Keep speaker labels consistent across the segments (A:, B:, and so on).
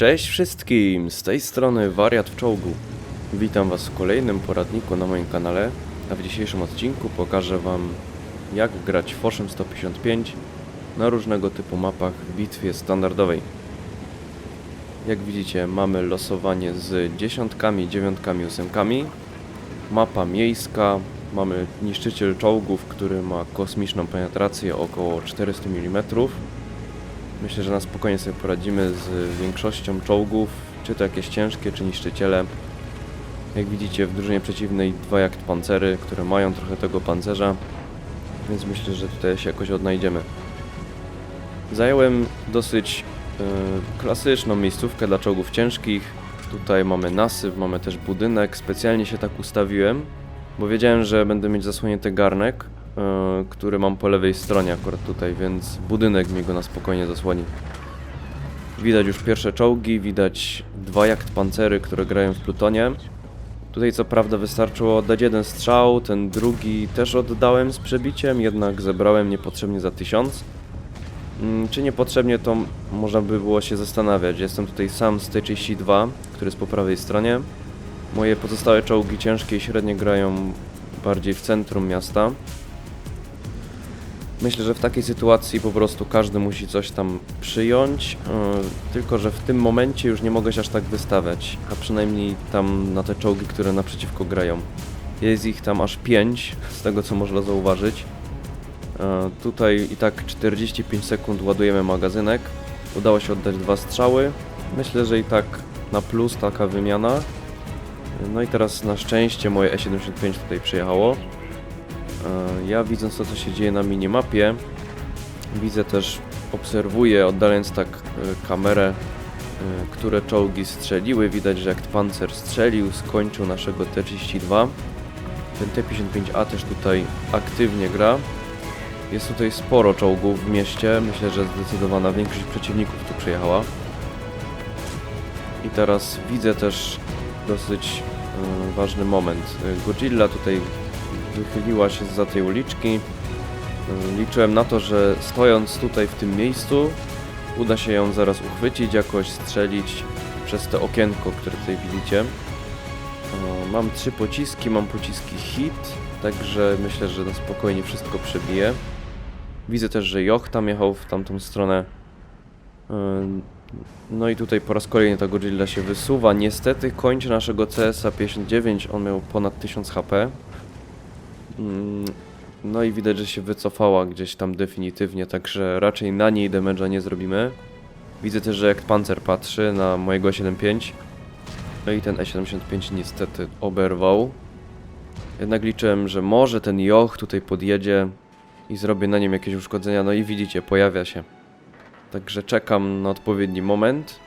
A: Cześć wszystkim, z tej strony Wariat w Czołgu. Witam Was w kolejnym poradniku na moim kanale, a w dzisiejszym odcinku pokażę Wam jak grać Foszem 155 na różnego typu mapach w bitwie standardowej. Jak widzicie mamy losowanie z dziesiątkami, dziewiątkami, ósemkami, mapa miejska, mamy niszczyciel czołgów, który ma kosmiczną penetrację około 400 mm, Myślę, że na spokojnie sobie poradzimy z większością czołgów, czy to jakieś ciężkie, czy niszczyciele. Jak widzicie w drużynie przeciwnej dwa jakt pancery, które mają trochę tego pancerza, więc myślę, że tutaj się jakoś odnajdziemy. Zająłem dosyć e, klasyczną miejscówkę dla czołgów ciężkich. Tutaj mamy nasyp, mamy też budynek. Specjalnie się tak ustawiłem, bo wiedziałem, że będę mieć zasłonięty garnek, który mam po lewej stronie akurat tutaj, więc budynek mi go na spokojnie zasłoni. Widać już pierwsze czołgi, widać dwa jakt pancery, które grają w plutonie. Tutaj co prawda wystarczyło oddać jeden strzał, ten drugi też oddałem z przebiciem, jednak zebrałem niepotrzebnie za tysiąc. Mm, Czy niepotrzebnie to można by było się zastanawiać. Jestem tutaj sam z T32, który jest po prawej stronie. Moje pozostałe czołgi ciężkie i średnie grają bardziej w centrum miasta. Myślę, że w takiej sytuacji po prostu każdy musi coś tam przyjąć, yy, tylko że w tym momencie już nie mogę się aż tak wystawiać, a przynajmniej tam na te czołgi, które naprzeciwko grają. Jest ich tam aż 5, z tego co można zauważyć. E, Tutaj i tak 45 sekund ładujemy magazynek. Udało się oddać dwa strzały. Myślę, że i tak na plus taka wymiana. No i teraz na szczęście moje E75 tutaj przyjechało. E, Ja widząc to, co się dzieje na minimapie, widzę też, obserwuję, oddalając tak e, kamerę, e, które czołgi strzeliły. Widać, że jak pancer strzelił, skończył naszego T-32. Ten T-55A też tutaj aktywnie gra. Jest tutaj sporo czołgów w mieście. Myślę, że zdecydowana większość przeciwników tu przyjechała. I teraz widzę też dosyć ważny moment. Godzilla tutaj wychyliła się za tej uliczki. E, Liczyłem na to, że stojąc tutaj w tym miejscu uda się ją zaraz uchwycić, jakoś strzelić przez te okienko, które tutaj widzicie. Mam trzy pociski, mam pociski hit, także myślę, że na spokojnie wszystko przebije. Widzę też, że Joch tam jechał w tamtą stronę. No i tutaj po raz kolejny ta Godzilla się wysuwa. Niestety kończy naszego CSA 59, on miał ponad 1000 HP. Ym, No i widać, że się wycofała gdzieś tam definitywnie, także raczej na niej damage'a nie zrobimy. Widzę też, że jak pancer patrzy na mojego 7.5. No i ten E75 niestety oberwał. Jednak liczyłem, że może ten Joch tutaj podjedzie i zrobię na nim jakieś uszkodzenia. No i widzicie, pojawia się. Także czekam na odpowiedni moment.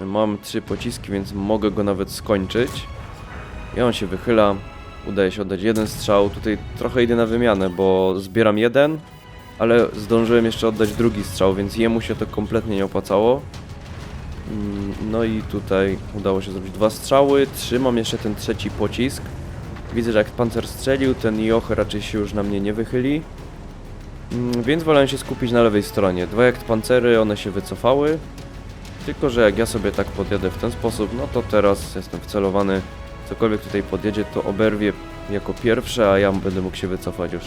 A: Mam trzy pociski, więc mogę go nawet skończyć. I on się wychyla. Udaje się oddać jeden strzał. Tutaj trochę idę na wymianę, bo zbieram jeden, ale zdążyłem jeszcze oddać drugi strzał, więc jemu się to kompletnie nie opłacało. Mm, No i tutaj udało się zrobić dwa strzały. Trzymam jeszcze ten trzeci pocisk. Widzę, że jak pancer strzelił, ten Joch raczej się już na mnie nie wychyli. Mm, Więc wolałem się skupić na lewej stronie. Dwa jakt pancery, one się wycofały. Tylko, że jak ja sobie tak podjadę w ten sposób, no to teraz jestem wcelowany. Cokolwiek tutaj podjedzie, to oberwie jako pierwsze, a ja będę mógł się wycofać już.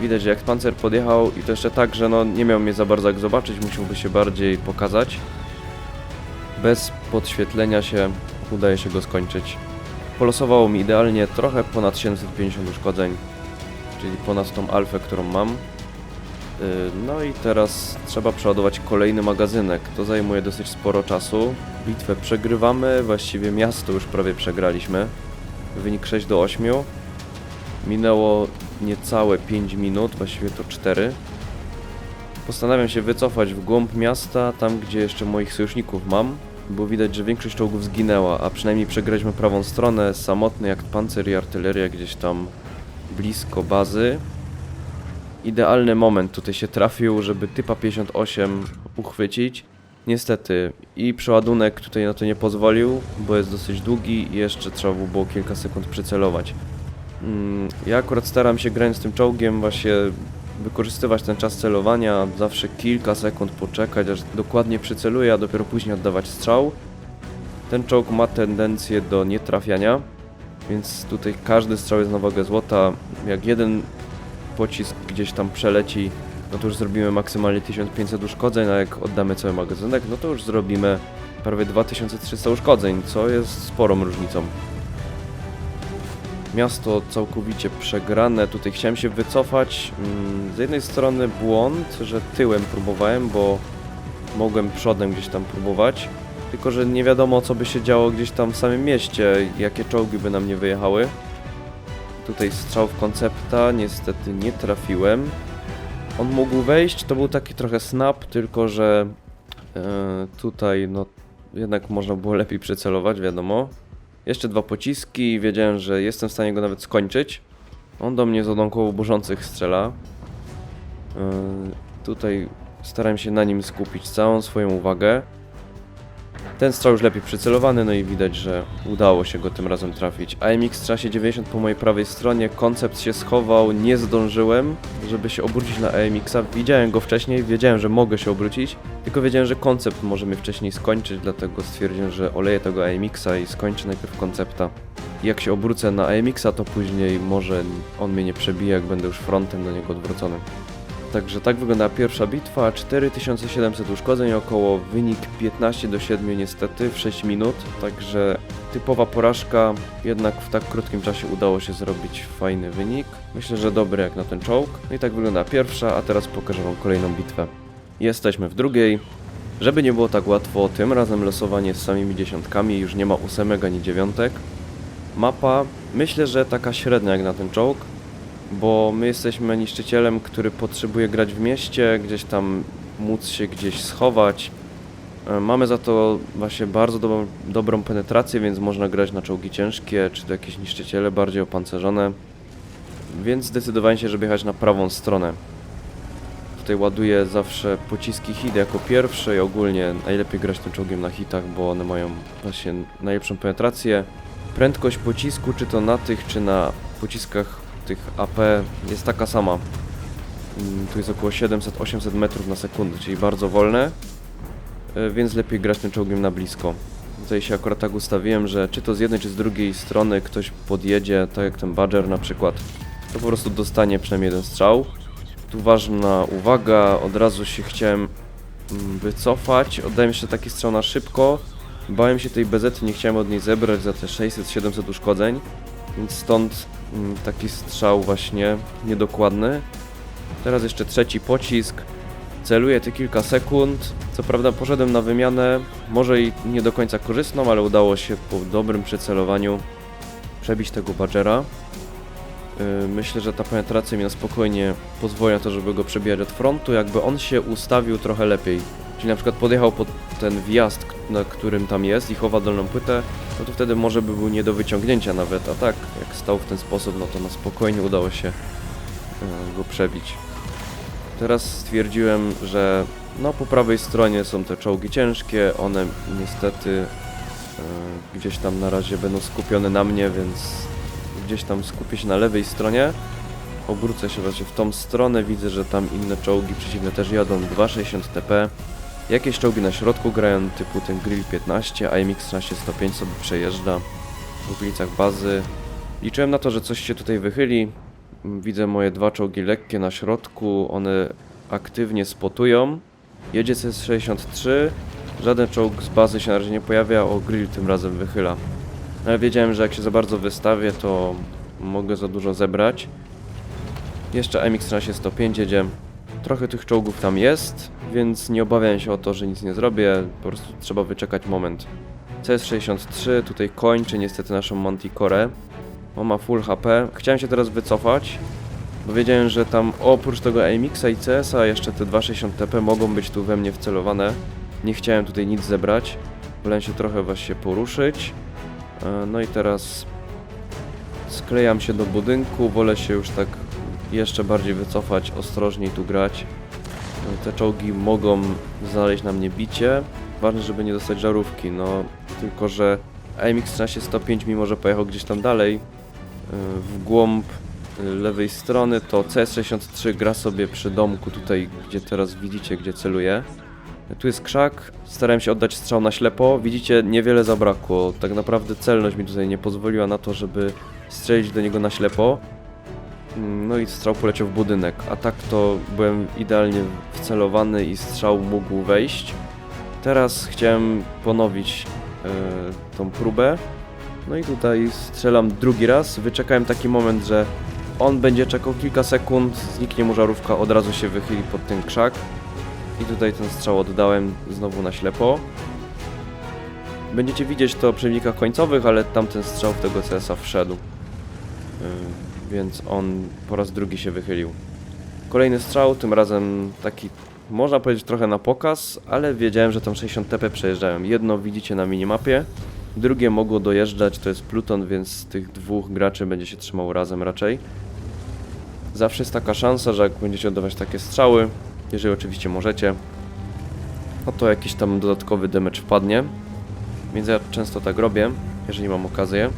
A: Widać, że jak pancer podjechał i to jeszcze tak, że no nie miał mnie za bardzo jak zobaczyć, musiałby się bardziej pokazać. Bez podświetlenia się udaje się go skończyć. Polosowało mi idealnie trochę ponad 750 uszkodzeń, czyli ponad tą alfę, którą mam. Yy, No i teraz trzeba przeładować kolejny magazynek. To zajmuje dosyć sporo czasu. Bitwę przegrywamy, właściwie miasto już prawie przegraliśmy. Wynik 6 do 8. Minęło niecałe 5 minut, właściwie to 4. Postanawiam się wycofać w głąb miasta, tam gdzie jeszcze moich sojuszników mam, bo widać, że większość czołgów zginęła, a przynajmniej przegraliśmy prawą stronę, samotny jak pancer i artyleria gdzieś tam blisko bazy. Idealny moment tutaj się trafił, żeby typa 58 uchwycić. Niestety i przeładunek tutaj na to nie pozwolił, bo jest dosyć długi i jeszcze trzeba było kilka sekund przycelować. Mm, Ja akurat staram się grając tym czołgiem właśnie wykorzystywać ten czas celowania, zawsze kilka sekund poczekać, aż dokładnie przyceluje, a dopiero później oddawać strzał. Ten czołg ma tendencję do nietrafiania, więc tutaj każdy strzał jest na wagę złota. Jak jeden pocisk gdzieś tam przeleci, no to już zrobimy maksymalnie 1500 uszkodzeń, a jak oddamy cały magazynek, no to już zrobimy prawie 2300 uszkodzeń, co jest sporą różnicą. Miasto całkowicie przegrane, tutaj chciałem się wycofać. Mm, Z jednej strony błąd, że tyłem próbowałem, bo mogłem przodem gdzieś tam próbować, tylko że nie wiadomo co by się działo gdzieś tam w samym mieście, jakie czołgi by na mnie wyjechały. Tutaj strzał w koncepta, niestety nie trafiłem. On mógł wejść, to był taki trochę snap, tylko że e, tutaj no jednak można było lepiej przycelować, wiadomo. Jeszcze dwa pociski, wiedziałem, że jestem w stanie go nawet skończyć. On do mnie z odłamkowo burzących strzela. Yy, tutaj starałem się na nim skupić całą swoją uwagę. Ten strzał już lepiej przycelowany, no i widać, że udało się go tym razem trafić. AMX w trasie 90 po mojej prawej stronie, koncept się schował, nie zdążyłem, żeby się obrócić na AMX-a. Widziałem go wcześniej, wiedziałem, że mogę się obrócić, tylko wiedziałem, że koncept może mnie wcześniej skończyć, dlatego stwierdziłem, że oleję tego AMX-a i skończę najpierw koncepta. Jak się obrócę na AMX-a, to później może on mnie nie przebije, jak będę już frontem do niego odwrócony. Także tak wygląda pierwsza bitwa, 4700 uszkodzeń około, wynik 15 do 7 niestety w 6 minut, także typowa porażka, jednak w tak krótkim czasie udało się zrobić fajny wynik. Myślę, że dobry jak na ten czołg. No i tak wygląda pierwsza, a teraz pokażę wam kolejną bitwę. Jesteśmy w drugiej. Żeby nie było tak łatwo, tym razem losowanie z samymi dziesiątkami, już nie ma ósemek ani dziewiątek. Mapa, myślę, że taka średnia jak na ten czołg, bo my jesteśmy niszczycielem, który potrzebuje grać w mieście, gdzieś tam móc się gdzieś schować. E, Mamy za to właśnie bardzo dobrą, dobrą penetrację, więc można grać na czołgi ciężkie, czy to jakieś niszczyciele bardziej opancerzone. Więc zdecydowałem się, żeby jechać na prawą stronę. Tutaj ładuję zawsze pociski hit jako pierwsze i ogólnie najlepiej grać tym czołgiem na hitach, bo one mają właśnie najlepszą penetrację. Prędkość pocisku, czy to na tych, czy na pociskach tych AP jest taka sama. Mm, Tu jest około 700-800 metrów na sekundę, czyli bardzo wolne, e, więc lepiej grać tym czołgiem na blisko. Tutaj się akurat tak ustawiłem, że czy to z jednej, czy z drugiej strony ktoś podjedzie, tak jak ten Badger na przykład, to po prostu dostanie przynajmniej jeden strzał. Tu ważna uwaga, od razu się chciałem mm, wycofać, oddałem jeszcze taki strzał na szybko. Bałem się tej bezety, nie chciałem od niej zebrać za te 600-700 uszkodzeń, więc stąd taki strzał właśnie niedokładny. Teraz jeszcze trzeci pocisk. Celuję te kilka sekund. Co prawda poszedłem na wymianę, może i nie do końca korzystną, ale udało się po dobrym przycelowaniu przebić tego Badgera. Yy, Myślę, że ta penetracja mi na spokojnie pozwoli na to, żeby go przebijać od frontu, jakby on się ustawił trochę lepiej. Czyli na przykład podjechał pod ten wjazd, na którym tam jest i chowa dolną płytę, no to wtedy może by był nie do wyciągnięcia nawet, a tak, jak stał w ten sposób, no to na spokojnie udało się yy, go przebić. Teraz stwierdziłem, że no po prawej stronie są te czołgi ciężkie, one niestety yy, gdzieś tam na razie będą skupione na mnie, więc gdzieś tam skupię się na lewej stronie. Obrócę się właśnie w tą stronę, widzę, że tam inne czołgi przeciwne też jadą 2,60 TP. Jakieś czołgi na środku grają, typu ten Grill 15, AMX 1305 sobie przejeżdża w okolicach bazy. Liczyłem na to, że coś się tutaj wychyli. Widzę moje dwa czołgi lekkie na środku, one aktywnie spotują. Jedzie CS63, żaden czołg z bazy się na razie nie pojawia, o Grill tym razem wychyla. Ale wiedziałem, że jak się za bardzo wystawię, to mogę za dużo zebrać. Jeszcze MX-13 105 jedzie. Trochę tych czołgów tam jest, więc nie obawiam się o to, że nic nie zrobię. Po prostu trzeba wyczekać moment. CS63 tutaj kończy niestety naszą Manticore. On ma full HP. Chciałem się teraz wycofać, bo wiedziałem, że tam oprócz tego AMX-a i CS-a jeszcze te 260 TP mogą być tu we mnie wcelowane. Nie chciałem tutaj nic zebrać. Wolałem się trochę właśnie poruszyć. E, No i teraz sklejam się do budynku, wolę się już tak jeszcze bardziej wycofać, ostrożniej tu grać. Te czołgi mogą znaleźć na mnie bicie. Ważne, żeby nie dostać żarówki, no tylko, że AMX 1305 mimo, że pojechał gdzieś tam dalej e, w głąb y, lewej strony, to CS63 gra sobie przy domku tutaj, gdzie teraz widzicie, gdzie celuję. Tu jest krzak, starałem się oddać strzał na ślepo, widzicie, niewiele zabrakło. Tak naprawdę celność mi tutaj nie pozwoliła na to, żeby strzelić do niego na ślepo. No i strzał poleciał w budynek, a tak to byłem idealnie wcelowany i strzał mógł wejść. Teraz chciałem ponowić e, tą próbę. No i tutaj strzelam drugi raz. Wyczekałem taki moment, że on będzie czekał kilka sekund, zniknie mu żarówka, od razu się wychyli pod ten krzak. I tutaj ten strzał oddałem znowu na ślepo. Będziecie widzieć to przy wynikach końcowych, ale tamten strzał w tego CS-a wszedł. Yy, więc on po raz drugi się wychylił. Kolejny strzał, tym razem taki, można powiedzieć trochę na pokaz, ale wiedziałem, że tam 60 TP przejeżdżają. Jedno widzicie na minimapie, drugie mogło dojeżdżać, to jest Pluton, więc tych dwóch graczy będzie się trzymało razem raczej. Zawsze jest taka szansa, że jak będziecie oddawać takie strzały, jeżeli oczywiście możecie, no to jakiś tam dodatkowy damage wpadnie. Więc ja często tak robię, jeżeli mam okazję.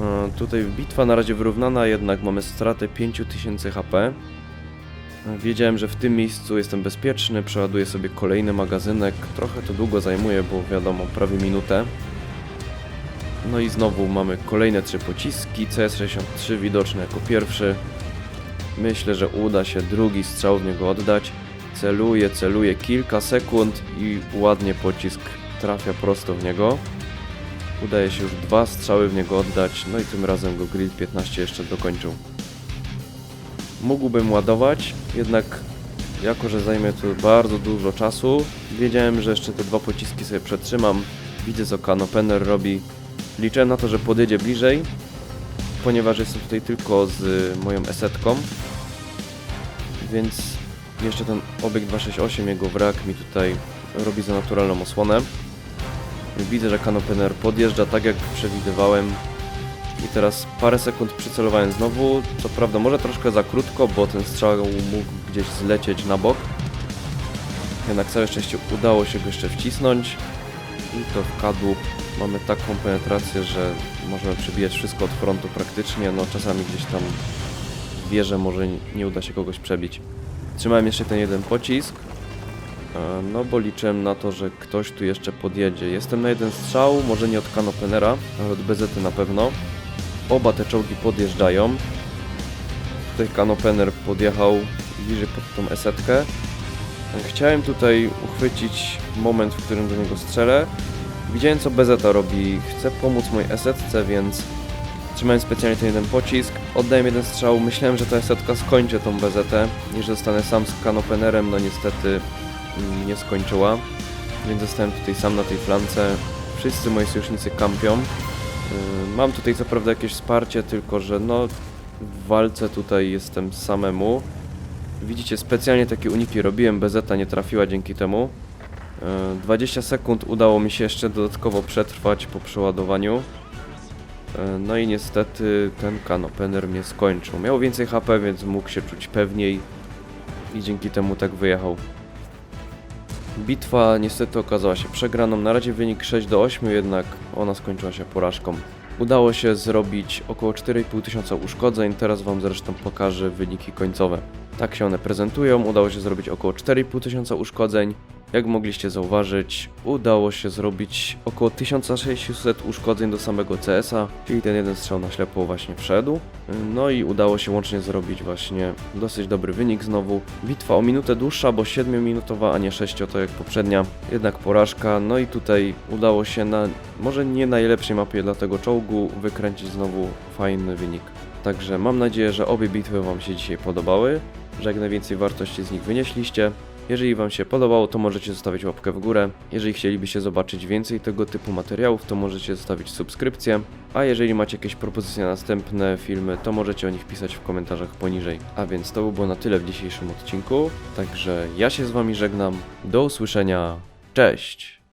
A: E, Tutaj bitwa na razie wyrównana, jednak mamy stratę 5000 HP. E, Wiedziałem, że w tym miejscu jestem bezpieczny, przeładuję sobie kolejny magazynek. Trochę to długo zajmuje, bo wiadomo, prawie minutę. No i znowu mamy kolejne trzy pociski, CS63 widoczny jako pierwszy. Myślę, że uda się drugi strzał w niego oddać. Celuję, celuję kilka sekund i ładnie pocisk trafia prosto w niego. Udaje się już dwa strzały w niego oddać, no i tym razem go Grill 15 jeszcze dokończył. Mógłbym ładować, jednak jako, że zajmie to bardzo dużo czasu, wiedziałem, że jeszcze te dwa pociski sobie przetrzymam. Widzę co Kanopener robi. Liczę na to, że podjedzie bliżej, ponieważ jestem tutaj tylko z moją esetką, więc jeszcze ten obiekt 268, jego wrak mi tutaj robi za naturalną osłonę. Widzę, że Kanopener podjeżdża tak jak przewidywałem. I teraz parę sekund przycelowałem znowu. Co prawda może troszkę za krótko, bo ten strzał mógł gdzieś zlecieć na bok. Jednak całe szczęście udało się go jeszcze wcisnąć. I to w kadłub mamy taką penetrację, że możemy przebijać wszystko od frontu praktycznie. No czasami gdzieś tam w wieżę może nie uda się kogoś przebić. Trzymałem jeszcze ten jeden pocisk. No bo liczyłem na to, że ktoś tu jeszcze podjedzie. Jestem na jeden strzał, może nie od Kanopenera, ale od BZ na pewno. Oba te czołgi podjeżdżają. Tutaj Kanopener podjechał bliżej pod tą esetkę. Chciałem tutaj uchwycić moment, w którym do niego strzelę. Widziałem co BZ robi. Chcę pomóc mojej esetce, więc trzymałem specjalnie ten jeden pocisk. Oddałem jeden strzał. Myślałem, że ta esetka skończy tą BZ, i że zostanę sam z Kanopenerem. No niestety nie skończyła, więc zostałem tutaj sam na tej flance. Wszyscy moi sojusznicy kampią. Yy, Mam tutaj co prawda jakieś wsparcie, tylko że no w walce tutaj jestem samemu. Widzicie, specjalnie takie uniki robiłem, BZ nie trafiła dzięki temu. Yy, 20 sekund udało mi się jeszcze dodatkowo przetrwać po przeładowaniu. Yy, No i niestety ten kanopener mnie skończył. Miał więcej HP, więc mógł się czuć pewniej i dzięki temu tak wyjechał. Bitwa niestety okazała się przegraną. Na razie wynik 6 do 8, jednak ona skończyła się porażką. Udało się zrobić około 4,5 tysiąca uszkodzeń, teraz Wam zresztą pokażę wyniki końcowe. Tak się one prezentują, udało się zrobić około 4,5 tysiąca uszkodzeń. Jak mogliście zauważyć, udało się zrobić około 1600 uszkodzeń do samego CS-a, czyli ten jeden strzał na ślepo właśnie wszedł. No i udało się łącznie zrobić właśnie dosyć dobry wynik znowu. Bitwa o minutę dłuższa, bo 7-minutowa, a nie 6 to jak poprzednia. Jednak porażka, no i tutaj udało się na może nie najlepszej mapie dla tego czołgu wykręcić znowu fajny wynik. Także mam nadzieję, że obie bitwy Wam się dzisiaj podobały, że jak najwięcej wartości z nich wynieśliście. Jeżeli Wam się podobało, to możecie zostawić łapkę w górę. Jeżeli chcielibyście zobaczyć więcej tego typu materiałów, to możecie zostawić subskrypcję. A jeżeli macie jakieś propozycje na następne filmy, to możecie o nich pisać w komentarzach poniżej. A więc to by było na tyle w dzisiejszym odcinku. Także ja się z Wami żegnam. Do usłyszenia. Cześć!